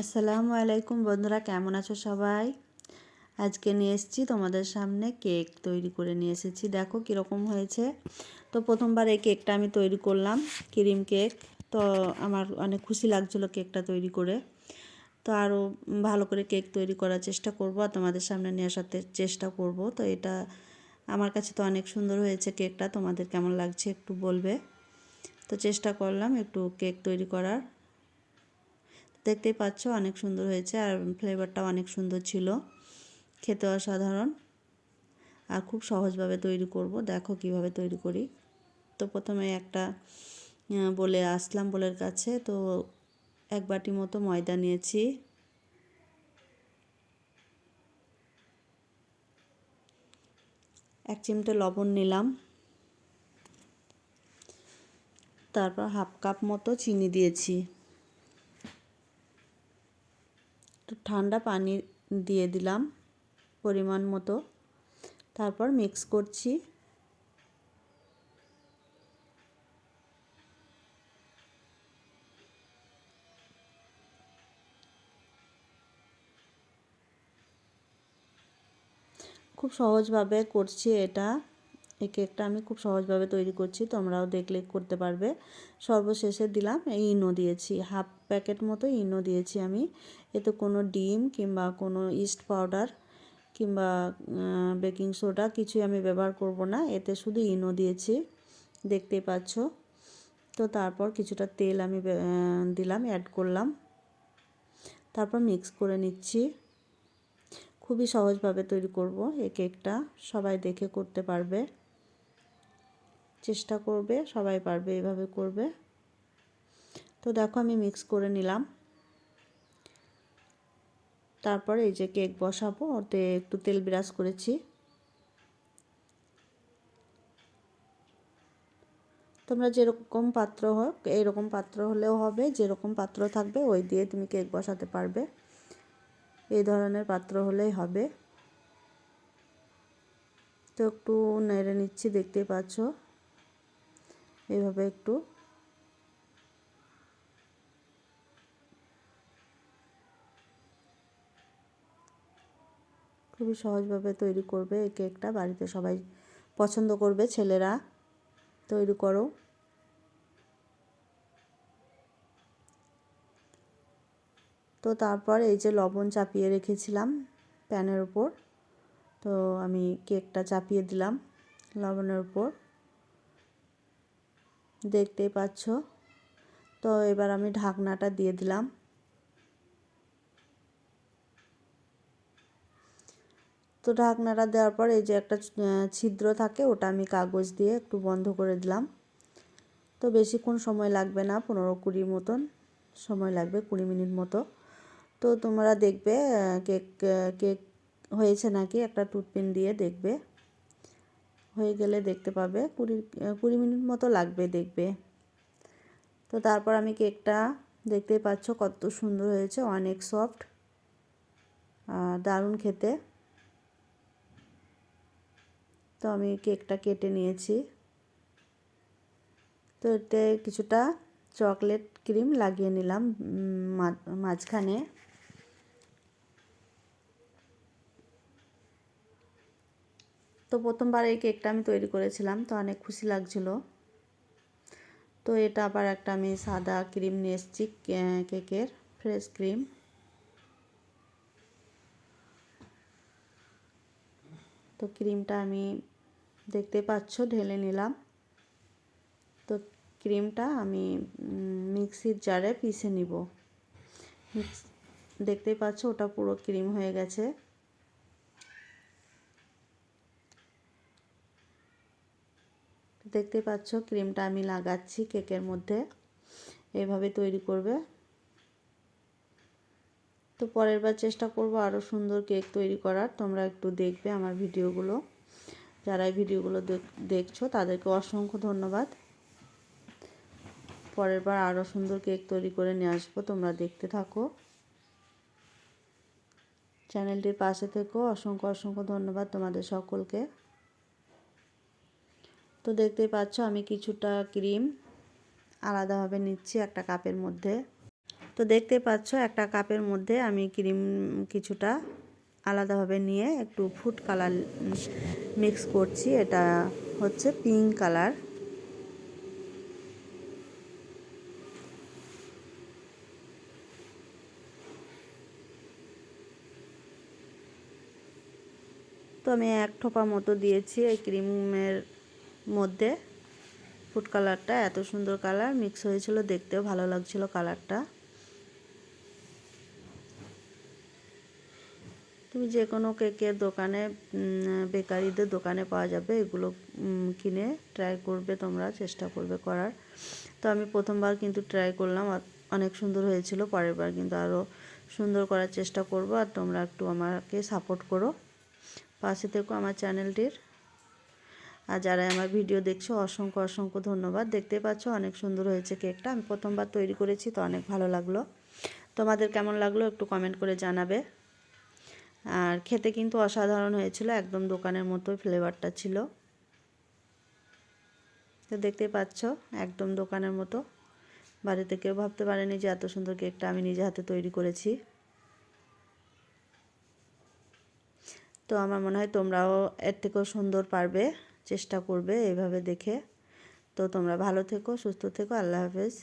আসসালামু আলাইকুম বন্ধুরা, কেমন আছো সবাই? আজকে নিয়ে এসেছি তোমাদের সামনে কেক তৈরি করে নিয়ে এসেছি। দেখো কীরকম হয়েছে। তো প্রথমবার এই কেকটা আমি তৈরি করলাম, ক্রিম কেক। তো আমার অনেক খুশি লাগছিল কেকটা তৈরি করে। তো আরও ভালো করে কেক তৈরি করার চেষ্টা করব আর তোমাদের সামনে নিয়ে আসার চেষ্টা করব। তো এটা আমার কাছে তো অনেক সুন্দর হয়েছে কেকটা, তোমাদের কেমন লাগছে একটু বলবে। তো চেষ্টা করলাম একটু কেক তৈরি করার। দেখতেই পাচ্ছ, অনেক সুন্দর হয়েছে আর ফ্লেভারটাও অনেক সুন্দর ছিল। খেতে অসাধারণ। আর খুব সহজভাবে তৈরি করব। দেখো কীভাবে তৈরি করি। তো প্রথমে একটা বলে আসলাম বলের কাছে। তো এক বাটি মতো ময়দা নিয়েছি। এক চিমটে লবণ নিলাম। তারপর হাফ কাপ মতো চিনি দিয়েছি। একটু ঠান্ডা পানি দিয়ে দিলাম পরিমাণ মতো। তারপর মিক্স করছি। খুব সহজভাবে করছি এটা। এই কেকটা আমি খুব সহজভাবে তৈরি করছি, তোমরাও দেখলে করতে পারবে। সর্বশেষে দিলাম এই ইনো দিয়েছি, হাফ প্যাকেট মতো ইনো দিয়েছি আমি। এতে কোনো ডিম কিংবা কোনো ইস্ট পাউডার কিংবা বেকিং সোডা কিছুই আমি ব্যবহার করব না, এতে শুধু ইনো দিয়েছি, দেখতেই পাচ্ছ। তো তারপর কিছুটা তেল আমি দিলাম, অ্যাড করলাম। তারপর মিক্স করে নিচ্ছি। খুবই সহজভাবে তৈরি করব এই কেকটা, সবাই দেখে করতে পারবে। চেষ্টা করবে, সবাই পারবে এভাবে করবে। তো দেখো আমি মিক্স করে নিলাম। তারপরে এই যে কেক বসাবো, ওতে একটু তেল বিরাজ করেছি। তোমরা যেরকম পাত্র হোক এইরকম পাত্র হলেও হবে, যেরকম পাত্র থাকবে ওই দিয়ে তুমি কেক বসাতে পারবে। এই ধরনের পাত্র হলেই হবে। তো একটু নেড়ে নিচ্ছি, দেখতে পাচ্ছ? এভাবে একটু। খুবই সহজভাবে তৈরি করবে এই কেকটা। বাড়িতে সবাই পছন্দ করবে, ছেলেরা তৈরি করো। তো তারপর এই যে লবণ চাপিয়ে রেখেছিলাম প্যানের উপর, তো আমি কেকটা চাপিয়ে দিলাম লবণের উপর। দেখতেই পাচ্ছ। তো এবার আমি ঢাকনাটা দিয়ে দিলাম। তো ঢাকনাটা দেওয়ার পর এই যে একটা ছিদ্র থাকে, ওটা আমি কাগজ দিয়ে একটু বন্ধ করে দিলাম। তো বেশিক্ষণ সময় লাগবে না, পনেরো কুড়ি মতন সময় লাগবে, কুড়ি মিনিট মতো। তো তোমরা দেখবে কেক কেক হয়েছে নাকি? একটা টুথপিন দিয়ে দেখবে। হয়ে গেলে দেখতে পাবে। কুড়ি কুড়ি মিনিট মতো লাগবে দেখবে। তো তারপর আমি কেকটা দেখতেই পাচ্ছ কত সুন্দর হয়েছে, অনেক সফট দারুণ খেতে। তো আমি কেকটা কেটে নিয়েছি। তো এতে কিছুটা চকলেট ক্রিম লাগিয়ে নিলাম মাঝখানে। তো প্রথমবার এই কেকটা আমি তৈরি করেছিলাম, তো অনেক খুশি লাগছিল। তো এটা আবার একটা আমি সাদা ক্রিম নিয়ে এসেছি কেকের, ফ্রেশ ক্রিম। তো ক্রিমটা আমি দেখতে পাচ্ছ, ঢেলে নিলাম। তো ক্রিমটা আমি মিক্সির জারে পিষে নিব। দেখতেই পাচ্ছ, ওটা পুরো ক্রিম হয়ে গেছে। দেখতে পাচ্ছ, ক্রিমটা আমি লাগাচ্ছি কেকের মধ্যে। এইভাবে তৈরি করবে। তো পরের বার চেষ্টা করব আরও সুন্দর কেক তৈরি করার। তোমরা একটু দেখবে আমার ভিডিওগুলো। যারা এই ভিডিওগুলো দেখছ, তাদেরকে অসংখ্য ধন্যবাদ। পরের বার আরও সুন্দর কেক তৈরি করে নিয়ে আসব, তোমরা দেখতে থাকো। চ্যানেলটির পাশে থেকেও অসংখ্য অসংখ্য ধন্যবাদ তোমাদের সকলকে। তো দেখতেই পাচ্ছ আমি কিছুটা ক্রিম আলাদাভাবে নিচ্ছি একটা কাপের মধ্যে। তো দেখতে পাচ্ছ একটা কাপের মধ্যে আমি ক্রিম কিছুটা আলাদাভাবে নিয়ে একটু ফুড কালার মিক্স করছি। এটা হচ্ছে পিঙ্ক কালার। তো আমি এক ঠোপা মতো দিয়েছি এই ক্রিমের মধ্যে ফুড কালারটা এত সুন্দর কালার মিক্স হয়েছিল দেখতেও ভালো লাগছিল কালারটা তুমি যে কোনো কেকের দোকানে বেকারিদের দোকানে পাওয়া যাবে, এগুলো কিনে ট্রাই করবে তোমরা, চেষ্টা করবে করার। তো আমি প্রথমবার কিন্তু ট্রাই করলাম অনেক সুন্দর হয়েছিল পরের বার কিন্তু আরও সুন্দর করার চেষ্টা করব, আর তোমরা একটু আমাকে সাপোর্ট করো। পাশে থেকো আমার চ্যানেলটির আর যারা আমার ভিডিও দেখছ, অসংখ্য অসংখ্য ধন্যবাদ। দেখতে পাচ্ছ অনেক সুন্দর হয়েছে কেকটা। আমি প্রথমবার তৈরি করেছি, তো অনেক ভালো লাগল। তোমাদের কেমন লাগল একটু কমেন্ট করে জানাবে। আর খেতে কিন্তু অসাধারণ হয়েছিল, একদম দোকানের মতোই ফ্লেভারটা ছিল। তো দেখতে পাচ্ছ, একদম দোকানের মতো। বাড়িতে কেউ ভাবতে পারেনি যে এত সুন্দর কেকটা আমি নিজে হাতে তৈরি করেছি। তো আমার মনে হয় তোমরাও এর থেকেও সুন্দর পারবে। চেষ্টা করবে এভাবে দেখে। তো তোমরা ভালো থেকো সুস্থ থেকো আল্লাহ হাফেজ।